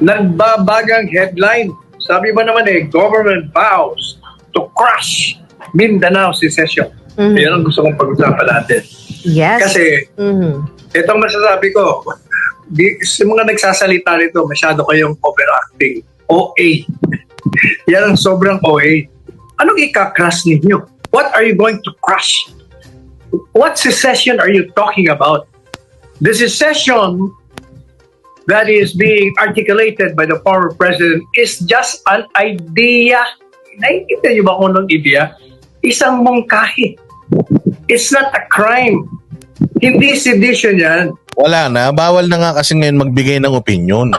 Nagbabagang headline. Sabi ba naman eh, government vows to crush Mindanao secession. Mhm. Yan ang gusto kong pag-usapan natin. Yes. Kasi Mhm. itong masasabi ko, di, sa mga nagsasalita nito, masyado kayong overacting. OA. Yan ang sobrang OA. Anong ika-crush ninyo? What are you going to crush? What secession are you talking about? The secession that is being articulated by the former president is just an idea. Nakikita niyo ba kung anong idea? Isang mungkahi. It's not a crime. Hindi sedition yan. Wala na. Bawal na nga kasi ngayon magbigay ng opinion.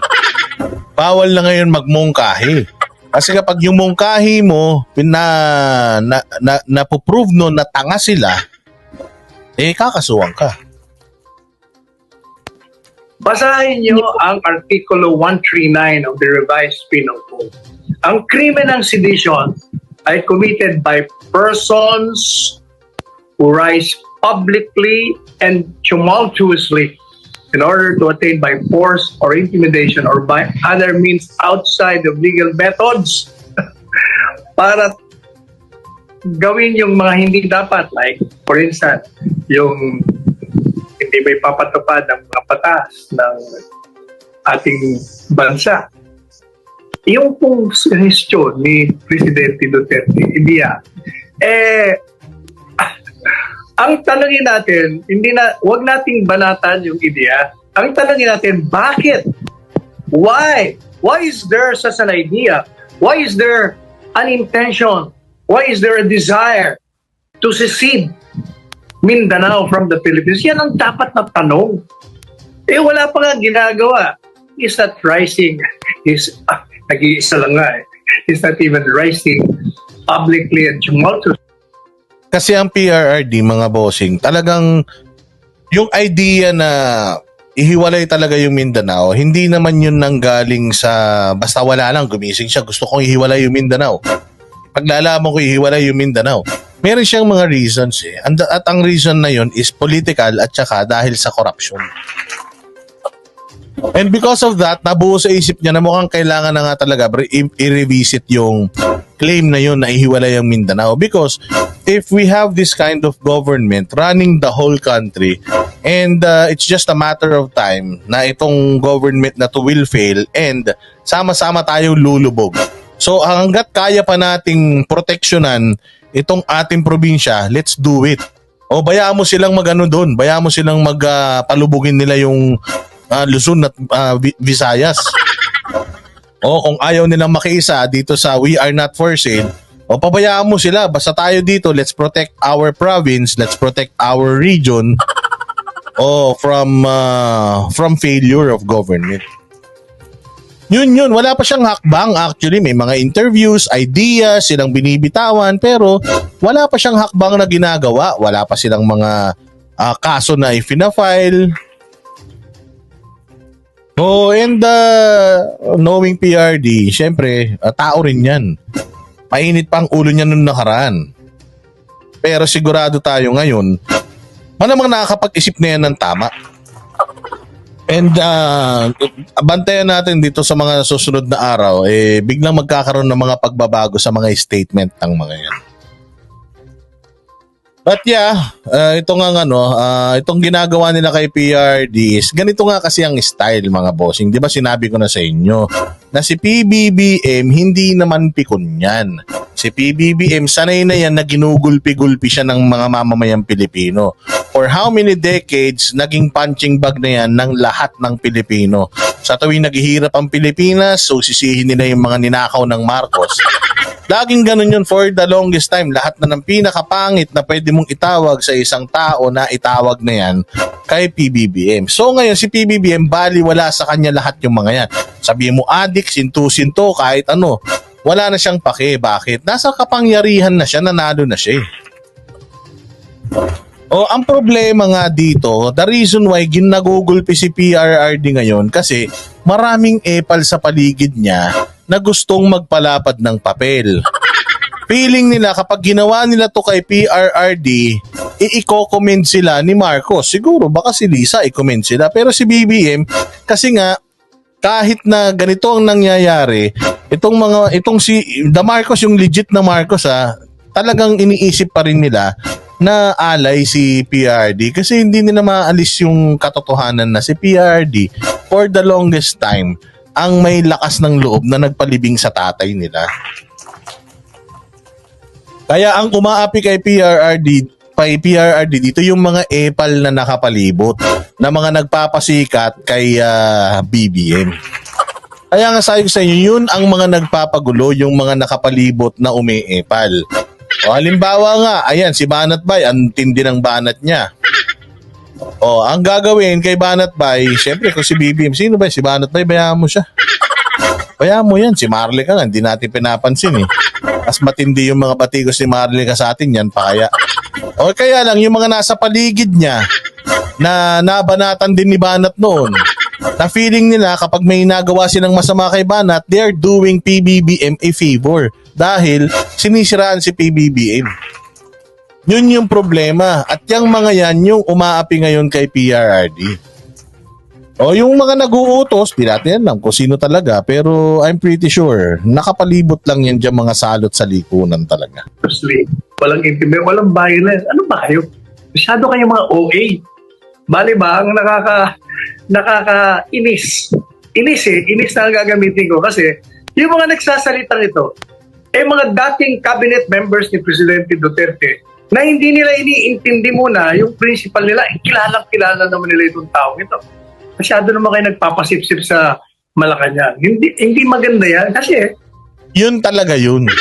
Bawal na ngayon magmungkahi. Kasi kapag yung mungkahi mo, na, na, na, napoprove no na tanga sila, eh kakasuhan ka. Basahin niyo ang Artikulo 139 of the Revised Penal Code. Ang krimen ng sedition ay committed by persons who rise publicly and tumultuously in order to attain by force or intimidation or by other means outside of legal methods para gawin yung mga hindi dapat like for instance yung hindi may papatupad ng mga patas ng ating bansa. Yung pong suggestion ni Presidente Duterte, hindi yan. Eh, ang tanongin natin, hindi na, wag nating banatan yung ideya. Ang tanongin natin, bakit? Why? Why is there such an idea? Why is there an intention? Why is there a desire to secede Mindanao from the Philippines? Yan ang dapat na tanong. Eh, wala pa nga ginagawa. He's not rising. He's, ah, nag-iisa lang nga eh. He's not even rising publicly and tumultuous. Kasi ang PRRD, mga bossing, talagang yung idea na ihiwalay talaga yung Mindanao, hindi naman yun nanggaling sa basta wala lang, gumising siya, gusto kong ihiwalay yung Mindanao. Paglalaman ko ihiwalay yung Mindanao. Meron siyang mga reasons eh. And, at ang reason na yun is political at saka dahil sa corruption. And because of that, nabuo sa isip niya na mukhang kailangan na nga talaga i-revisit yung claim na yun na ihiwalay ang Mindanao. Because if we have this kind of government running the whole country and uh, it's just a matter of time na itong government na to will fail and sama-sama tayong lulubog. So hanggat kaya pa nating proteksyonan itong ating probinsya, let's do it. O bayaan mo silang magano doon, bayaan mo silang magpalubugin nila yung ah, Luzon at ah, Vi- Visayas. O kung ayaw nilang makiisa dito sa We Are Not For Sale, o pabayaan mo sila, basta tayo dito, let's protect our province, let's protect our region o from ah, from failure of government. Yun yun, wala pa siyang hakbang actually, may mga interviews, ideas, silang binibitawan, pero wala pa siyang hakbang na ginagawa, wala pa silang mga ah, kaso na ifina-file. Oh, and uh, knowing PRD, syempre, uh, tao rin yan. Mainit pa ang ulo niya nung nakaraan. Pero sigurado tayo ngayon, malamang nakakapag-isip na yan ng tama. And uh, bantayan natin dito sa mga susunod na araw, eh, biglang magkakaroon ng mga pagbabago sa mga statement ng mga yan. But yeah, uh, ito nga ano, uh, itong ginagawa nila kay PRD is ganito nga kasi ang style mga bossing. 'Di ba sinabi ko na sa inyo na si PBBM hindi naman pikon yan. Si PBBM sanay na yan na ginugulpi-gulpi siya ng mga mamamayang Pilipino. For how many decades naging punching bag na yan ng lahat ng Pilipino. Sa tuwing naghihirap ang Pilipinas, so sisihin nila yung mga ninakaw ng Marcos. Laging ganun yun for the longest time. Lahat na ng pinakapangit na pwede mong itawag sa isang tao na itawag na yan kay PBBM. So ngayon si PBBM bali wala sa kanya lahat yung mga yan. Sabi mo adik, sinto-sinto, kahit ano. Wala na siyang pake. Bakit? Nasa kapangyarihan na siya, nanalo na siya eh. O ang problema nga dito, the reason why ginagugulpi si PRRD ngayon kasi maraming epal sa paligid niya na gustong magpalapad ng papel. Feeling nila kapag ginawa nila to kay PRRD, i-commend sila ni Marcos. Siguro baka si Lisa i-commend sila. Pero si BBM, kasi nga, kahit na ganito ang nangyayari, itong mga itong si The Marcos yung legit na Marcos ah, talagang iniisip pa rin nila na alay si PRD kasi hindi nila maalis yung katotohanan na si PRD for the longest time ang may lakas ng loob na nagpalibing sa tatay nila. Kaya ang umaapi kay PRRD, kay PRRD dito yung mga epal na nakapalibot na mga nagpapasikat kay ah, BBM. Kaya nga sabi ko sa inyo, yun ang mga nagpapagulo, yung mga nakapalibot na umiepal. O halimbawa nga, ayan, si Banat Bay, ang tindi ng banat niya. O, ang gagawin kay Banat Bay, syempre kung si BBM, sino ba? Si Banat Bay, bayaan mo siya. Bayaan mo yan, si Marley ka nga, hindi natin pinapansin eh. Mas matindi yung mga batigos ni Marley ka sa atin yan, pa kaya. O kaya lang, yung mga nasa paligid niya, na nabanatan din ni Banat noon, na feeling nila kapag may nagawa silang masama kay Banat, they are doing PBBM a favor dahil sinisiraan si PBBM. Yun yung problema. At yung mga yan, yung umaapi ngayon kay PRRD. O yung mga nag-uutos, di natin alam kung sino talaga, pero I'm pretty sure, nakapalibot lang yan dyan mga salot sa likunan talaga. Firstly, walang intimate, walang violence. Ano ba kayo? Masyado kayo mga OA. Bali ba, ang nakaka, nakakainis. Inis eh, inis na ang gagamitin ko kasi yung mga nagsasalitang ito, eh mga dating cabinet members ni Presidente Duterte na hindi nila iniintindi muna yung principal nila, eh, kilalang kilala naman nila itong taong ito. Masyado naman kayo nagpapasipsip sa Malacanang. Hindi, hindi maganda yan kasi Yun talaga yun.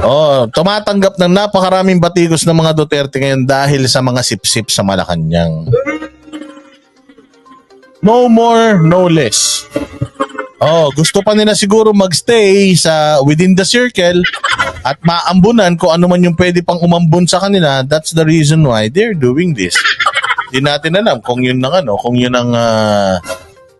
Oh, tumatanggap ng napakaraming batigos ng mga Duterte ngayon dahil sa mga sipsip sa Malacanang. No more, no less. Oh, gusto pa nila siguro magstay sa within the circle at maambunan kung ano man yung pwede pang umambun sa kanila. That's the reason why they're doing this. Di natin alam kung yun ang ano, kung yun ang ah,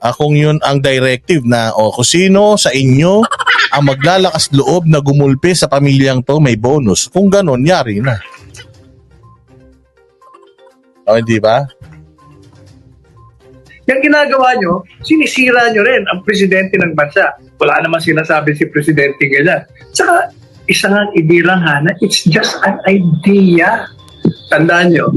ah, kung yun ang directive na o kung sino sa inyo ang maglalakas loob na gumulpi sa pamilyang to may bonus. Kung ganon, yari na. O, hindi ba? Yung ginagawa nyo, sinisira nyo rin ang presidente ng bansa. Wala naman sinasabi si presidente ganyan. Saka, isa nga ibilang hana, it's just an idea. Tandaan nyo,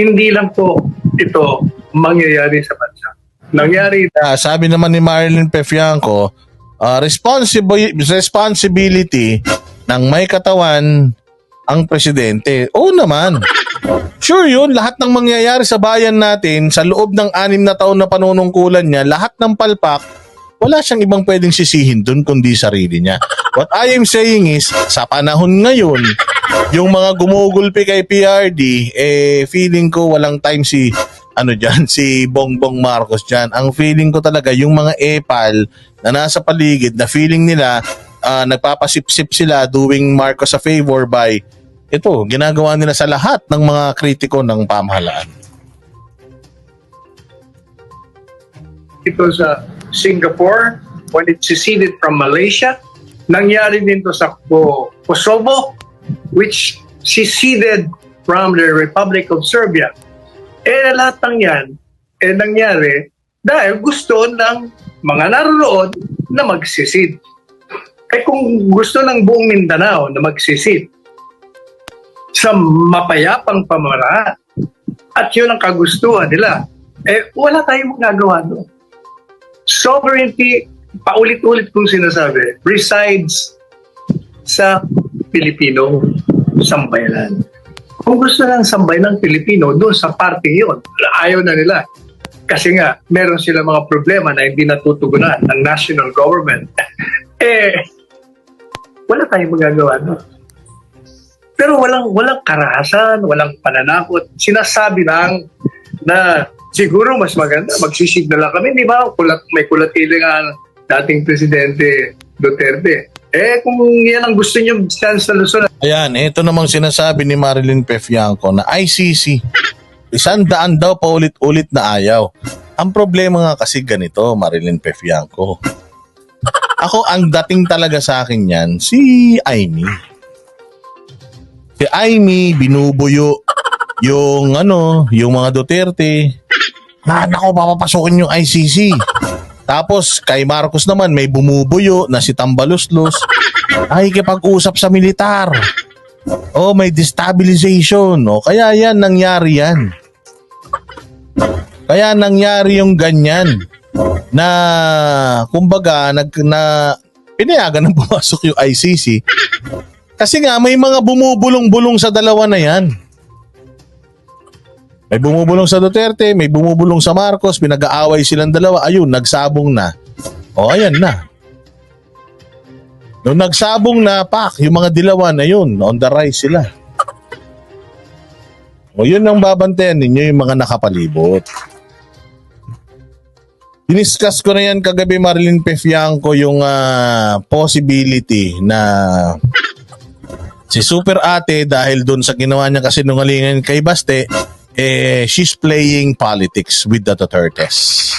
hindi lang po ito mangyayari sa bansa. Nangyari Ah, sabi naman ni Marilyn Pefianco, ah, responsibi- responsibility ng may katawan ang presidente. Oo naman. Sure yun, lahat ng mangyayari sa bayan natin sa loob ng anim na taon na panunungkulan niya, lahat ng palpak, wala siyang ibang pwedeng sisihin dun kundi sarili niya. What I am saying is, sa panahon ngayon, yung mga gumugulpi kay PRD, eh feeling ko walang time si ano dyan, si Bongbong Marcos dyan. Ang feeling ko talaga, yung mga epal na nasa paligid, na feeling nila, ah, nagpapasipsip sila doing Marcos a favor by, ito, ginagawa nila sa lahat ng mga kritiko ng pamahalaan. ito sa Singapore when it seceded from Malaysia. Nangyari din to sa Ko- Kosovo which seceded from the Republic of Serbia. Eh lahat ng yan, eh nangyari dahil gusto ng mga naroon na magsisid. Eh kung gusto ng buong Mindanao na magsisid sa mapayapang pamaraan at yun ang kagustuhan nila, eh wala tayong magagawa doon sovereignty, paulit-ulit kong sinasabi, resides sa Pilipino sambayanan. Kung gusto lang sambay ng Pilipino doon sa parting yun, ayaw na nila. Kasi nga, meron sila mga problema na hindi natutugunan ng national government. eh, wala tayong magagawa doon. Pero walang walang karahasan, walang pananakot. Sinasabi lang na siguro mas maganda magsisignal kami, di ba? Kulat, may kulatili nga dating presidente Duterte. Eh kung yan ang gusto niyo stance na Luzon, Ayan, ito namang sinasabi ni Marilyn Pefianco na ICC, isang daan daw paulit-ulit na ayaw. Ang problema nga kasi ganito, Marilyn Pefianco. Ako, ang dating talaga sa akin yan, si Aimee. Si Aimee, binubuyo yung ano, yung mga Duterte. Na, nako, papapasukin yung ICC. Tapos kay Marcos naman may bumubuyo na si Tambaluslos ay kipag-usap sa militar. Oh, may destabilization. Oh, kaya yan nangyari yan. Kaya nangyari yung ganyan na kumbaga nag na pinayagan ng pumasok yung ICC kasi nga may mga bumubulong-bulong sa dalawa na yan. May bumubulong sa Duterte, may bumubulong sa Marcos, pinag-aaway silang dalawa. Ayun, nagsabong na. O, ayan na. Nung nagsabong na, pak, yung mga dilawan na yun, on the rise sila. O, yun ang babantayan ninyo, yung mga nakapalibot. Diniscuss ko na yan kagabi Marilyn Pefianco yung ah, possibility na si Super Ate dahil doon sa ginawa niya kasi nungalingan kay Baste, eh, she's playing politics with the Dutertes.